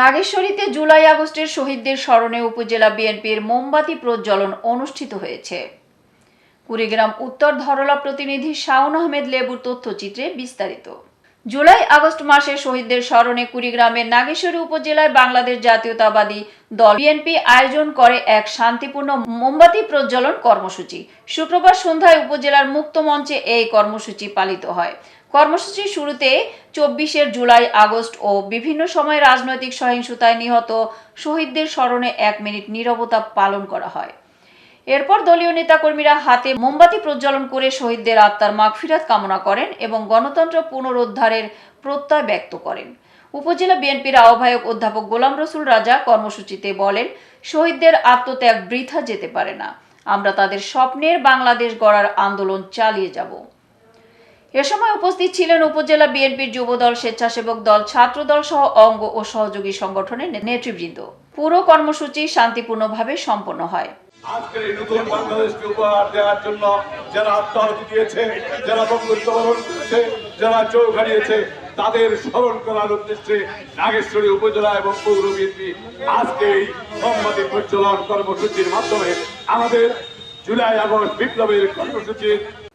নাগেশ্বরীতে জুলাই আগস্টের শহীদদের স্মরণে উপজেলা বিএনপির মোমবাতি প্রজ্বলন অনুষ্ঠিত হয়েছে। কুড়িগ্রাম উত্তর ধরলা প্রতিনিধি শাওন আহমেদ লেবুর তথ্যচিত্রে বিস্তারিত। জুলাই আগস্ট মাসে শহীদদের স্মরণে কুড়িগ্রামের নাগেশ্বরী উপজেলায় বাংলাদেশ জাতীয়তাবাদী দল বিএনপি আয়োজন করে এক শান্তিপূর্ণ মোমবাতি প্রজ্বলন কর্মসূচি। শুক্রবার সন্ধ্যায় উপজেলার মুক্ত মঞ্চে এই কর্মসূচি পালিত হয়। কর্মসূচির শুরুতে চব্বিশের জুলাই, আগস্ট ও বিভিন্ন সময় রাজনৈতিক সহিংসতায় নিহত শহীদদের স্মরণে এক মিনিট নীরবতা পালন করা হয়। এরপর দলীয় নেতাকর্মীরা হাতে মোমবাতি প্রজ্বলন করে শহীদদের আত্মার মাগফিরাত কামনা করেন এবং গণতন্ত্র পুনরুদ্ধারের প্রত্যয় ব্যক্ত করেন। উপজেলা বিএনপির আহ্বায়ক অধ্যাপক গোলাম রসুল রাজা কর্মসূচিতে বলেন, শহীদদের আত্মত্যাগ বৃথা যেতে পারে না। আমরা তাদের স্বপ্নের বাংলাদেশ গড়ার আন্দোলন চালিয়ে যাব। এ সময় উপস্থিত ছিলেন উপজেলা বিএনপির যুবদল, স্বেচ্ছাসেবক দল, ছাত্রদল সহ অঙ্গ ও সহযোগী সংগঠনের নেতৃবৃন্দ। পুরো কর্মসূচি শান্তিপূর্ণভাবে সম্পন্ন হয়। আজকের এই নতুন বাংলাদেশকে উপহার দেওয়ার জন্য যারা আত্মাহুতি দিয়েছে, যারা বঙ্গত্ব করেছে, যারা চোখ হারিয়েছে, তাদের স্মরণ করার উদ্দেশ্যে নাগেশ্বরী উপজেলা এবং পৌর বিএনপি আজকে এই মোমবাতি প্রজ্বলন কর্মসূচির মাধ্যমে আমাদের জুলাই আগস্ট বিপ্লবের কর্মসূচির